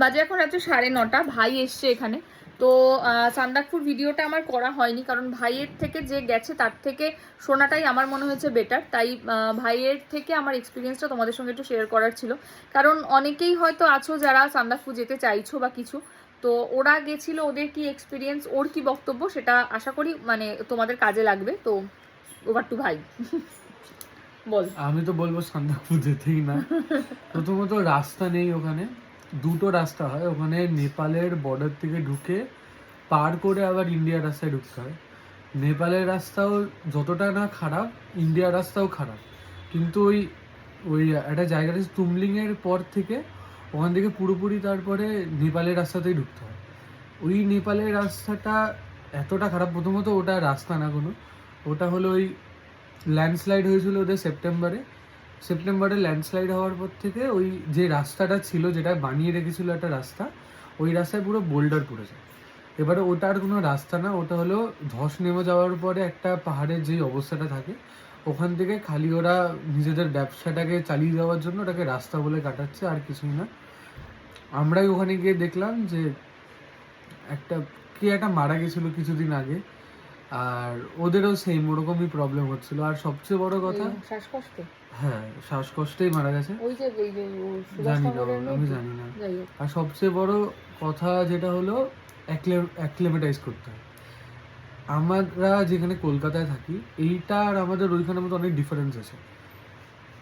বাজে এখন রাত্রে সাড়ে নটা, ভাই এসছে এখানে। তো সান্দাকপুর ভিডিওটা আমার করা হয়নি, কারণ ভাইয়ের থেকে যে গেছে তার থেকে শোনাটাই আমার মনে হয়েছে বেটার তাই ভাইয়ের থেকে আমার এক্সপিরিয়েন্সটা তোমাদের সঙ্গে একটু শেয়ার করার ছিল। কারণ অনেকেই হয়তো আছো যারা সান্দাকপুর যেতে চাইছো বা কিছু, তো ওরা গেছিল ওদের কি এক্সপিরিয়েন্স ওর কি বক্তব্য সেটা আশা করি মানে তোমাদের কাজে লাগবে। তো ওভার টু ভাই। বল। আমি তো বলব সান্দাকপুর যেতেই না। প্রথমত রাস্তা নেই ওখানে। দুটো রাস্তা হয়। ওখানে নেপালের বর্ডার থেকে ঢুকে পার করে আবার ইন্ডিয়ার রাস্তায় ঢুকতে হয়। নেপালের রাস্তাও যতটা না খারাপ ইন্ডিয়ার রাস্তাও খারাপ। কিন্তু ওই ওই একটা জায়গা আছে তুমলিংয়ের পর থেকে ওখান থেকে পুরোপুরি তারপরে নেপালের রাস্তাতেই ঢুকতে হয়। ওই নেপালের রাস্তাটা এতটা খারাপ, প্রথমত ওটা রাস্তা না কোনো। ওটা হলো ওই ল্যান্ডস্লাইড হয়েছিল ওদের সেপ্টেম্বরে সেপ্টেম্বরে ল্যান্ডস্লাইড হওয়ার পর থেকে ওই যে রাস্তাটা ছিল, যেটা বানিয়ে রেখেছিল একটা রাস্তা, ওই রাস্তায় পুরো বোল্ডার পড়েছে এবারে ওটা আর কোনো রাস্তা না, ওটা হলো ধস নেমে যাওয়ার পরে একটা পাহাড়ের যেই অবস্থাটা থাকে, ওখান থেকে খালি ওরা নিজেদের ব্যবসাটাকে চালিয়ে যাওয়ার জন্য ওটাকে রাস্তা বলে কাটাচ্ছে, আর কিছুই না। আমরাই ওখানে গিয়ে দেখলাম যে একটা, কে একটা মারা গেছিল কিছুদিন আগে আর ওদেরও সেম ওরকমই প্রবলেম হচ্ছিল। আর সবচেয়ে বড় কথা শ্বাসকষ্ট? হ্যাঁ শ্বাসকষ্টেই মারা গেছে। ওই যে জানি না আমি জানি না। আর সবচেয়ে বড় কথা যেটা হলো অ্যাক্লেমেটাইজ করতে হয়। আমরা যেখানে কলকাতায় থাকি এইটা আর আমাদের ওইখানের মধ্যে অনেক ডিফারেন্স আছে।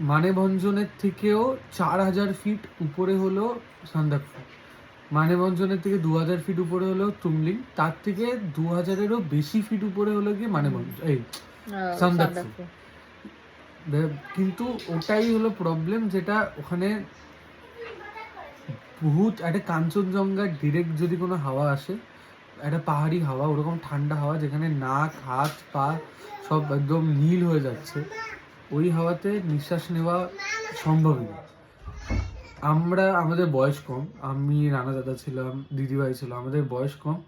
মানে ভঞ্জনের থেকেও চার হাজার ফিট উপরে হলো সান্দাকফু। মানেভঞ্জনের থেকে দু হাজার ফিট উপরে হলো তুমলিং তার থেকে দু হাজারেরও বেশি ফিট উপরে হলো গিয়ে মানেভঞ্জ এই সান্দাকফু। কিন্তু ওটাই হলো প্রবলেম যেটা ওখানে বহুত একটা কাঞ্চনজঙ্ঘা ডিরেক্ট যদি কোনো হাওয়া আসে একটা পাহাড়ি হাওয়া ওরকম ঠান্ডা হাওয়া যেখানে নাক হাত পা সব একদম নীল হয়ে যাচ্ছে ওই হাওয়াতে নিঃশ্বাস নেওয়া সম্ভব না আমরা, আমাদের বয়স কম, আমি রানা দাদা ছিলাম, দিদিভাই ছিল, আমাদের বয়স কম।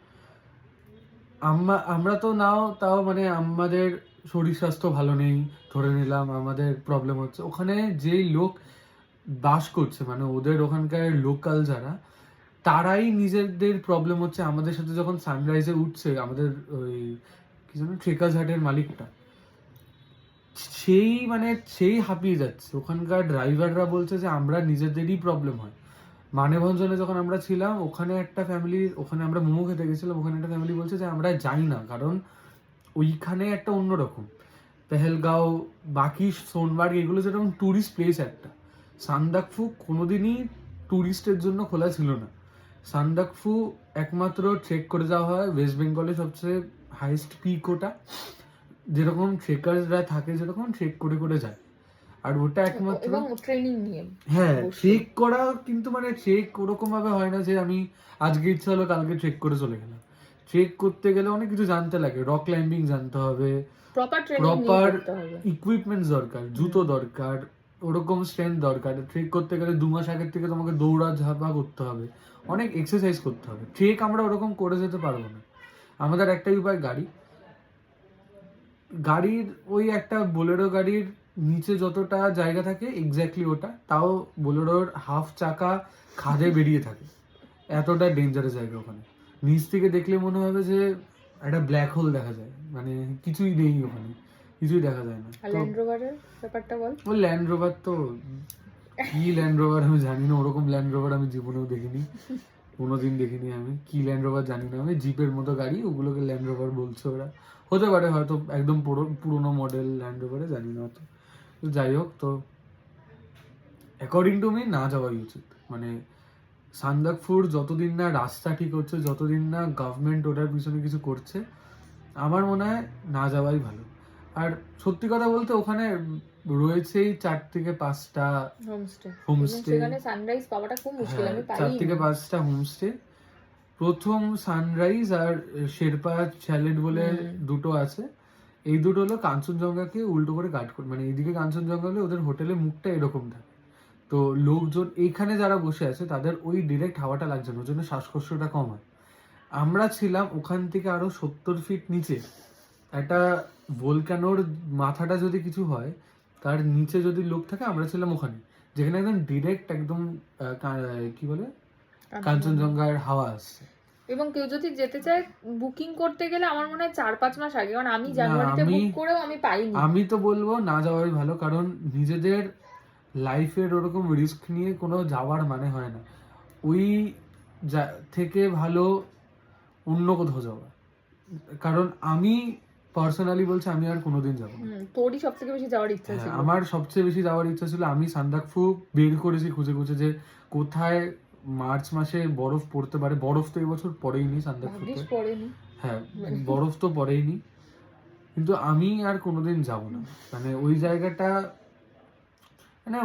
আম্মা, আমরা তো নাও, তাও মানে আমাদের শরীর স্বাস্থ্য ভালো নেই, ধরে নিলাম, আমাদের প্রবলেম হচ্ছে। ওখানে যেই লোক বাস করছে মানে ওদের ওখানকার লোকাল যারা, তারাই নিজেদের প্রবলেম হচ্ছে। আমাদের সাথে যখন সানরাইজে উঠছে, আমাদের ওই, কি জানো ট্রেকার্স হাটের মালিকটা সেই মানে সেই হাঁপিয়ে যাচ্ছে। ওখানকার ড্রাইভাররা বলছে যে, আমরা নিজেদেরই প্রবলেম হয়। মানেভঞ্জনে যখন আমরা ছিলাম, ওখানে একটা ফ্যামিলি ওখানে আমরা মোমো খেতে গেছিলাম, ওখানে একটা ফ্যামিলি বলছে যে, আমরা যাই না। কারণ ওইখানে একটা অন্যরকম। পেহেলগাঁও, বাকি সোনমার্গ এগুলো যেরকম ট্যুরিস্ট প্লেস একটা। সান্দাকফু কোনোদিনই ট্যুরিস্টের জন্য খোলা ছিল না। সান্দাকফু একমাত্র ট্রেক করে যাওয়া হয়। ওয়েস্ট বেঙ্গলে সবচেয়ে হাইস্ট পিক ওটা। যেরকম ট্রেকার্সরা থাকে যেরকম ট্রেক করে করে যায়। আর ওটা একমাত্র ট্রেনিং নিয়ে হ্যাঁ। ট্রেক করা কিন্তু মানে ট্রেক ওরকম ভাবে হয় না যে আমি আজকে ইচ্ছা হলো কালকে ট্রেক করে চলে গেলাম। ট্রেক করতে গেলে অনেক কিছু জানতে লাগে। রক ক্লাইম্বিং জানতে হবে। প্রপার ইকুইপমেন্টস দরকার জুতো দরকার ওরকম স্ট্রেংথ দরকার। ট্রেক করতে গেলে দু মাস আগের থেকে তোমাকে দৌড়া ঝাঁপা করতে হবে। অনেক এক্সারসাইজ করতে হবে। ট্রেক আমরা ওরকম করে যেতে পারব না। আমাদের একটাই উপায় গাড়ি। গাড়ির ওই একটা বোলেরো গাড়ির নিচে যতটা জায়গা থাকে এক্স্যাক্টলি ওটা তাও বোলেরোর হাফ চাকা খাদে বেরিয়ে থাকে। এতটা ডেঞ্জারাস জায়গা ওখানে। নিচ থেকে দেখলে মনে হবে যে একটা ব্ল্যাক হোল দেখা যায়। মানে কিছুই নেই ওখানে কিছুই দেখা যায় না। ল্যান্ড রোভারের ব্যাপারটা বল। ও ল্যান্ড রোভার তো কি ল্যান্ড রোভার আমি জানি না ওরকম ল্যান্ড রোভার আমি জীবনেও দেখিনি। কোনোদিন দেখিনি আমি। কি ল্যান্ড রোভার জানি না আমি জিপের মতো গাড়ি ওগুলোকে ল্যান্ড রোভার বলছে ওরা। হতে পারে হয়তো একদম পুরো পুরোনো মডেল ল্যান্ড রোভারে জানি না অত। তো যাই হোক তো অ্যাকর্ডিং টু মি না যাওয়াই উচিত। মানে সান্দাকফুর যতদিন না রাস্তা ঠিক হচ্ছে যতদিন না গভর্নমেন্ট ওটার পিছনে কিছু করছে আমার মনে হয় না যাওয়াই ভালো। আর সত্যি কথা বলতে ওখানে রয়েছেই চার থেকে পাঁচটা হোমস্টে হোমস্টে সানরাইজ পাওয়াটা খুব মুশকিল হ্যাঁ, আমি পাই চার থেকে পাঁচটা হোমস্টে প্রথম সানরাইজ আর শেরপা চ্যালেট বলে দুটো আছে। এই দুটো হলো কাঞ্চনজঙ্ঘাকে উল্টো করে কাট করে মানে এইদিকে কাঞ্চনজঙ্ঘা হলে ওদের হোটেলের মুখটা এরকম থাকে। তো লোকজন এইখানে যারা বসে আছে তাদের ওই ডিরেক্ট হাওয়াটা লাগছে না ওর জন্য শ্বাসকষ্টটা কম হয়। আমরা ছিলাম ওখান থেকে আরও সত্তর ফিট নিচে। একটা ভোলকানোর মাথাটা যদি কিছু হয় তার নিচে যদি লোক থাকে আমরা ছিলাম ওখানে। যেখানে একদম ডিরেক্ট একদম কি বলে? কাঞ্চনজঙ্ঘার হাওয়া আসছে। এবং কেউ যদি যেতে চায় বুকিং করতে গেলে আমার মনে হয় চার পাঁচ মাস আগে। কারণ আমি জানুয়ারিতে বুক করেও আমি পাইনি। আমি তো বলব না যাওয়াই ভালো কারণ নিজেদের লাইফের ওরকম রিস্ক নিয়ে কোনো যাওয়ার মানে হয় না। ওই থেকে ভালো অন্য কোথাও যাওয়া। কারণ আমি পার্সোনালি বলছি আমি আর কোনোদিন যাব তোরই সব থেকে বেশি যাওয়ার ইচ্ছা হ্যাঁ, ছিল। আমার সবচেয়ে বেশি যাওয়ার ইচ্ছা ছিল আমি সান্দাকফু বের করেছি খুঁজে খুঁজে যে কোথায় মার্চ মাসে বরফ পড়তে পারে। বরফ তো এবছর পড়েইনি সান্দাকফুতে হ্যাঁ বরফ তো পড়েইনি। কিন্তু আমি আর কোনোদিন যাব না। মানে ওই জায়গাটা মানে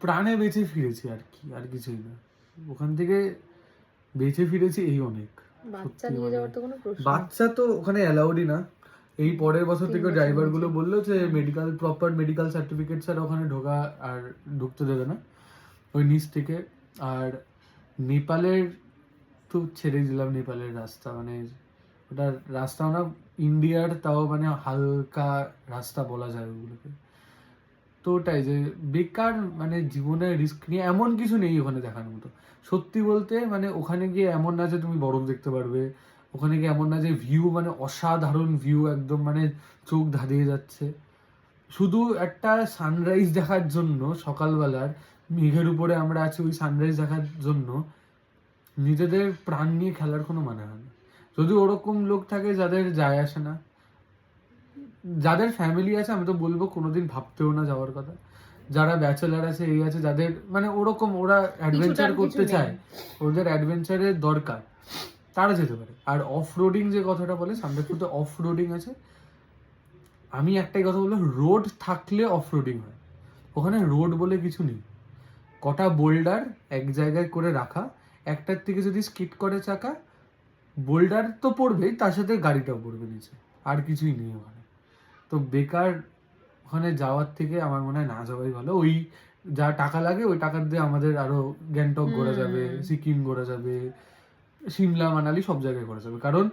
প্রাণে বেঁচে ফিরেছি আর কি আর কিছুই না। ওখান থেকে বেঁচে ফিরেছি এই অনেক বাচ্চা নিয়ে যাওয়ার তো কোনো প্রশ্ন বাচ্চা তো ওখানে অ্যালাউডই না। এই পরের বছর থেকে ড্রাইভারগুলো বলল যে মেডিকেল প্রপার মেডিকেল সার্টিফিকেট ছাড়া ওখানে ঢোকা আর ঢুকতে দেবে না। ওই নিচ থেকে। আর নেপালের তো ছেড়ে দিলাম নেপালের রাস্তা মানে ওটা রাস্তা না, ইন্ডিয়ার তাও মানে হালকা রাস্তা বলা যায় ওগুলোকে। তো ওটাই যে বেকার মানে জীবনে রিস্ক নিয়ে এমন কিছু নেই ওখানে দেখার মতো। সত্যি বলতে মানে ওখানে গিয়ে এমন না যে তুমি বরফ দেখতে পারবে, ওখানে গিয়ে এমন না যে ভিউ মানে অসাধারণ ভিউ একদম মানে চোখ ধাঁধিয়ে যাচ্ছে। শুধু একটা সানরাইজ দেখার জন্য সকালবেলার মেঘের উপরে আমরা আছি ওই সানরাইজ দেখার জন্য নিজেদের প্রাণ নিয়ে খেলার কোনো মানে হয় না। যদি ওরকম লোক থাকে যাদের যায় আসে না যাদের ফ্যামিলি আছে আমি তো বলব কোনোদিন ভাবতেও না যাওয়ার কথা। যারা ব্যাচেলার আছে এই আছে যাদের মানে ওরকম ওরা অ্যাডভেঞ্চার করতে চায় ওদের অ্যাডভেঞ্চারের দরকার তারা যেতে পারে। আর অফ রোডিং যে কথাটা বলে সান্দাকপুরতে অফ রোডিং আছে আমি একটাই কথা বললাম রোড থাকলে অফ রোডিং হয়। ওখানে রোড বলে কিছু নেই। কটা বোল্ডার এক জায়গায় করে রাখা একটার থেকে যদি স্কিট করে চাকা বোল্ডার তো পড়বেই তার সাথে গাড়িটাও পড়বে নিচে আর কিছুই নেই ওখানে। তো বেকার ওখানে যাওয়ার থেকে আমার মনে হয় না যাওয়াই ভালো। ওই যা টাকা লাগে ওই টাকা দিয়ে আমাদের আরও গ্যাংটক ঘোরা যাবে সিকিম ঘোরা যাবে সিমলা মানালি সব জায়গায় ঘোরা যাবে। কারণ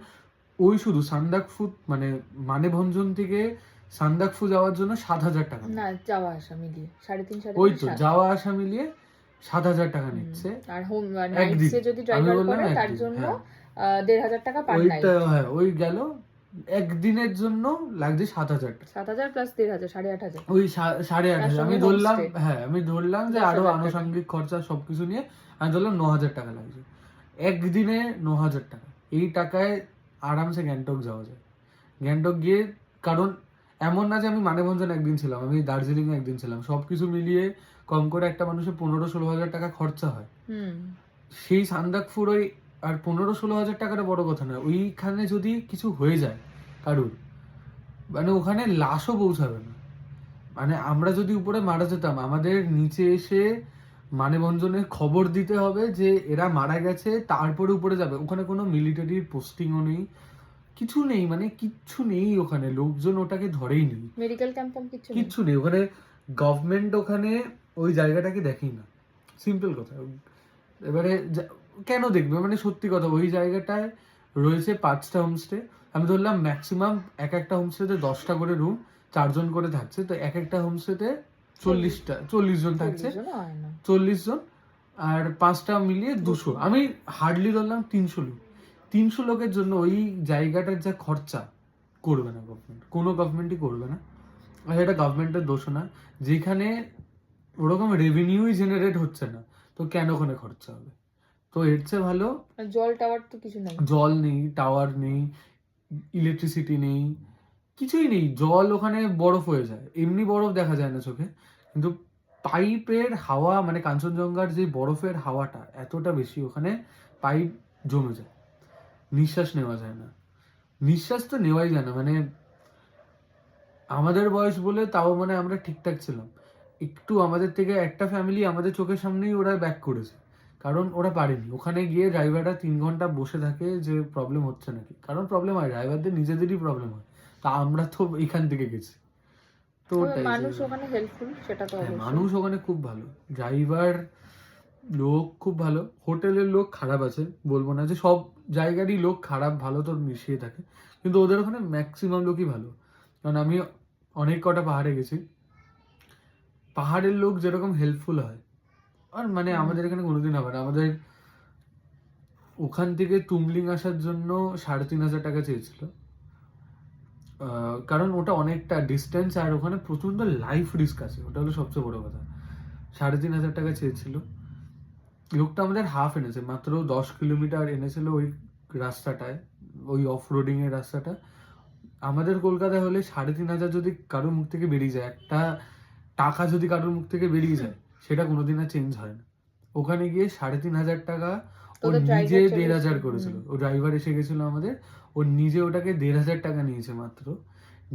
ওই শুধু সান্দাকফু মানে মানে ভঞ্জন থেকে সান্দাকফু যাওয়ার জন্য সাত হাজার টাকা না যাওয়া আসা মিলিয়ে সাড়ে তিন ওই তো যাওয়া আসা মিলিয়ে সাত হাজার টাকা নিচ্ছে। আর হোম নাইটসে যদি ড্রাইভার করে তার জন্য হ্যাঁ। দেড় হাজার টাকা পার নাইট হ্যাঁ ওই গেল। একদিনের জন্য লাগছে সাত হাজার টাকা। সাত হাজার প্লাস দেড় হাজার সাড়ে আট হাজার। ওই সাড়ে আট হাজার। আমি ধরলাম হ্যাঁ আমি ধরলাম যে আরও আনুষঙ্গিক খরচা সবকিছু নিয়ে আমি ধরলাম ন হাজার টাকা লাগছে। একদিনে ন হাজার টাকা। এই টাকায় আরামসে গ্যাংটক যাওয়া যায়। গ্যাংটক গিয়ে কারণ এমন না যে আমি মানেভঞ্জন একদিন ছিলাম আমি দার্জিলিং একদিন ছিলাম। সবকিছু মিলিয়ে কম করে একটা মানুষের পনেরো ষোলো হাজার টাকা খরচা হয়। সেই সান্দাকফুর ওই আর পনেরো ষোলো হাজার টাকাটা বড় কথা না ওইখানে যদি কিছু হয়ে যায় কারুর মানে ওখানে লাশও পৌঁছাবে না। মানে আমরা যদি উপরে মারা যেতাম আমাদের নিচে এসে মানেভঞ্জনে খবর দিতে হবে যে এরা মারা গেছে তারপরে উপরে যাবে। ওখানে কোনো মিলিটারির পোস্টিংও নেই কিছু নেই মানে কিচ্ছু নেই ওখানে লোকজন ওটাকে ধরেই নেই। মেডিকেল ক্যাম্প কিছু। কিচ্ছু নেই ওখানে গভর্নমেন্ট ওখানে ওই জায়গাটাকে দেখেই না। সিম্পল কথা। এবারে কেন দেখবে? মানে সত্যি কথা ওই জায়গাটায় রয়েছে পাঁচটা হোমস্টে আমি ধরলাম ম্যাক্সিমাম এক একটা হোমস্টেতে দশটা করে রুম চারজন করে থাকছে। তো এক একটা হোমস্টেতে চল্লিশটা চল্লিশ জন থাকছে। না। চল্লিশ জন। আর পাঁচটা মিলিয়ে দুশো। আমি হার্ডলি ধরলাম তিনশো লোক। তিনশো লোকের জন্য ওই জায়গাটার যা খরচা করবে না গভর্নমেন্ট কোনো গভর্নমেন্টই করবে না। আর এটা গভর্নমেন্টের দোষ না যেখানে ওরকম রেভিনিউই জেনারেট হচ্ছে না তো কেন ওখানে খরচা হবে? তো এর চেয়ে ভালো জল টাওয়ার তো কিছু নাই। জল নেই টাওয়ার নেই ইলেকট্রিসিটি নেই কিছুই নেই। জল ওখানে বরফ হয়ে যায় এমনি বরফ দেখা যায় না চোখে। কিন্তু পাইপের হাওয়া মানে কাঞ্চনজঙ্ঘার যে বরফের হাওয়াটা এতটা বেশি ওখানে পাইপ জমে যায়। নিঃশ্বাস নেওয়া যায় না। নিঃশ্বাস তো নেওয়াই যায় না মানে আমাদের বয়স বলে তাও মানে আমরা ঠিকঠাক ছিলাম। একটু আমাদের থেকে একটা ফ্যামিলি আমাদের চোখের সামনেই ওরা ব্যাক করেছে কারণ ওরা পারেনি। ওখানে গিয়ে ড্রাইভাররা তিন ঘণ্টা বসে থাকে যে প্রবলেম হচ্ছে নাকি। কারণ প্রবলেম হয় ড্রাইভারদের নিজেদেরই প্রবলেম হয়। তা আমরা তো এখান থেকে গেছি। তো মানুষ ওখানে হেল্পফুল সেটা তো হ্যাঁ, মানুষ ওখানে খুব ভালো। ড্রাইভার লোক খুব ভালো। হোটেলের লোক খারাপ আছে বলব না যে সব জায়গারই লোক খারাপ ভালো তো মিশিয়ে থাকে। কিন্তু ওদের ওখানে ম্যাক্সিমাম লোকই ভালো। কারণ আমি অনেক কটা পাহাড়ে গেছি। পাহাড়ের লোক যেরকম হেল্পফুল হয়। আর মানে আমাদের এখানে কোনোদিন হবে না। আমাদের ওখান থেকে তুমলিং আসার জন্য সাড়ে তিন হাজার টাকা চেয়েছিল। কারণ ওটা অনেকটা ডিস্টেন্স আর ওখানে প্রচণ্ড লাইফ রিস্ক আছে। ওটা হলো সবচেয়ে বড় কথা। সাড়ে তিন হাজার টাকা চেয়েছিল। লোকটা আমাদের হাফ এনেছে মাত্র দশ কিলোমিটার এনেছিল ওই রাস্তাটায় ওই অফ রোডিং এর রাস্তাটা। আমাদের কলকাতায় হলে সাড়ে তিন হাজার যদি কারোর মুখ থেকে বেরিয়ে যায় একটা টাকা যদি কারোর মুখ থেকে বেরিয়ে যায় সেটা কোনোদিন আর চেঞ্জ হয় না। ওখানে গিয়ে সাড়ে তিন হাজার টাকা ও নিজে দেড় হাজার করেছিল। ও ড্রাইভার এসে গেছিল আমাদের ও নিজে ওটাকে দেড় হাজার টাকা নিয়েছে মাত্র।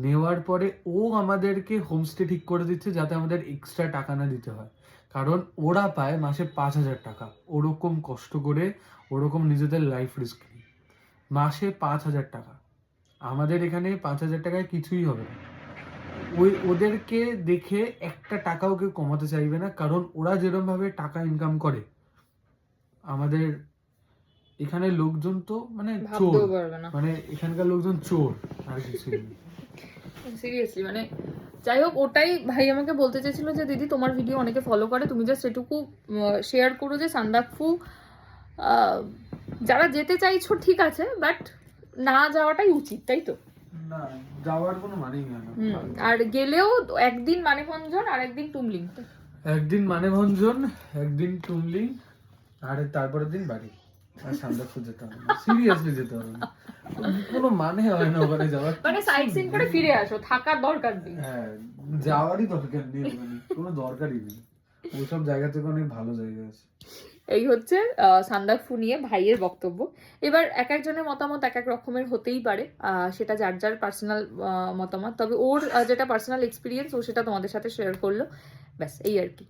নেওয়ার পরে ও আমাদেরকে হোমস্টে ঠিক করে দিচ্ছে যাতে আমাদের এক্সট্রা টাকা না দিতে হয়। কারণ ওরা পায় মাসে পাঁচ হাজার টাকা। ওরকম কষ্ট করে ওরকম নিজেদের লাইফ রিস্ক নিয়ে। মাসে পাঁচ হাজার টাকা। আমাদের এখানে পাঁচ হাজার টাকায় কিছুই হবে না। ওই ওদেরকে দেখে একটা টাকাও কেউ কমাতে চাইবে না কারণ ওরা যেরকম ভাবে টাকা ইনকাম করে আমাদের এখানে লোকজন তো মানে চোর। মানে এখানকার লোকজন চোর আর কিছু সিরিয়াসলি মানে যাই হোক ওটাই ভাই আমাকে বলতে চেয়েছিল যে দিদি তোমার ভিডিও অনেকে ফলো করে। তুমি জাস্ট এটুকু শেয়ার করো যে সান্দাকফু যারা যেতে চাইছো ঠিক আছে বাট না যাওয়াটাই উচিত তাই তো? না যাওয়ার কোনো মানেই আর গেলেও একদিন মানেভঞ্জন আর একদিন টুমলিং। একদিন মানেভঞ্জন একদিন টুমলিং আর তারপরের দিন বাড়ি। আর সান্দাকফু যেতে হবে সিরিয়াসলি যেতে হবে কোনো মানে হয় না ওখানে যাওয়ার। মানে সাইট সিন করে ফিরে আসো থাকার দরকার নেই। হ্যাঁ যাওয়ারই দরকার নেই ওখানে কোনো দরকারই নেই। ওইসব জায়গা থেকে অনেক ভালো জায়গা আছে। এই হচ্ছে সান্দাকফু নিয়ে ভাইয়ের বক্তব্য। এবার এক একজনের মতামত এক এক রকমের হতেই পারে সেটা যার যার পার্সোনাল মতামত। তবে ওর যেটা পার্সোনাল এক্সপিরিয়েন্স ও সেটা তোমাদের সাথে শেয়ার করল। ব্যাস এই আর কি।